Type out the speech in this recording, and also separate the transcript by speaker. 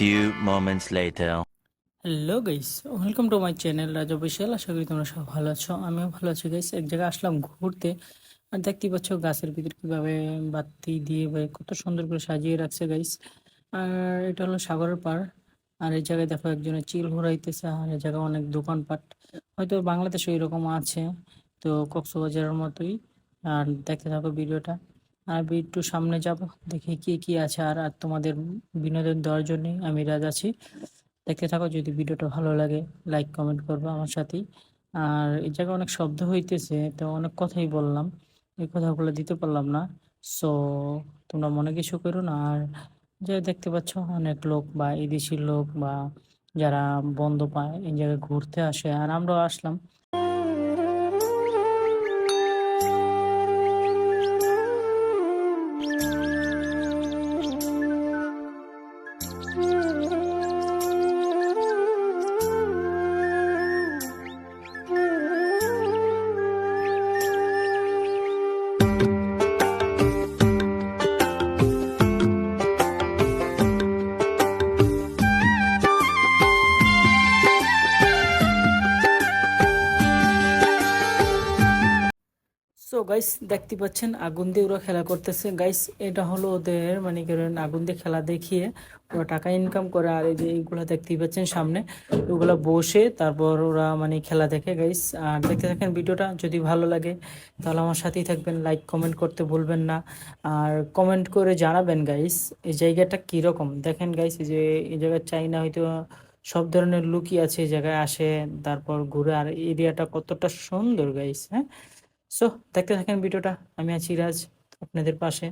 Speaker 1: few moments later.
Speaker 2: Hello guys welcome to my channel Raja Vishal আশা করি তোমরা সব ভালো আছো। আমিও ভালো আছি গাইস এক জায়গায় আসলাম ঘুরতে আর দেখতেই পাচ্ছ গাছের ভিতর কীভাবে বাতি দিয়ে কত সুন্দর করে সাজিয়ে রাখছে গাইস আর এটা হলো সাগরের পাড়। আর এই জায়গায় দেখো একজনে চিল ঘোরাইতেছে আর এই জায়গায় অনেক দোকানপাট। হয়তো বাংলাদেশে এরকম আছে, তো কক্সবাজারের মতোই। আর দেখতে থাকো ভিডিওটা। আর একটু সামনে যাব, দেখি কি কি আছে আর আর তোমাদের বিনোদন দেওয়ার জন্যই আমি রাজ আছি। দেখতে থাকো, যদি ভিডিওটা ভালো লাগে লাইক কমেন্ট করবে আমার সাথেই। আর এই জায়গায় অনেক শব্দ হইতেছে, তো অনেক কথাই বললাম। এই কথাগুলো দিতে পারলাম না। সো তোমরা মনে কিছু করো না। আর যে দেখতে পাচ্ছ, অনেক লোক বা এদেশি লোক বা যারা বন্ধ পায়, এই জায়গায় ঘুরতে আসে। আর আমরাও আসলাম। সো গাইস দেখতে পাচ্ছেন, আগুন দিয়ে ওরা খেলা করতেছে। গাইস এটা হলো ওদের মানে কি আগুন দিয়ে খেলা দেখিয়ে ওরা টাকা ইনকাম করে। আর এই যে এইগুলা দেখতেই পাচ্ছেন সামনে, ওগুলা বসে তারপর ওরা মানে খেলা দেখে। গাইস আর দেখতে থাকেন ভিডিওটা, যদি ভালো লাগে, তাহলে আমার সাথেই থাকবেন। লাইক কমেন্ট করতে ভুলবেন না। আর কমেন্ট করে জানাবেন গাইস এই জায়গাটা কীরকম? দেখেন গাইস এই যে, এই জায়গায় চাইনা হয়তো সব ধরনের লুকই আছে, এই জায়গায় আসে, তারপর ঘুরে। আর এরিয়াটা কতটা সুন্দর গাইস হ্যাঁ? সো দেখতে থাকেন ভিডিওটা। আমি আছি রাজ আপনাদের পাশে।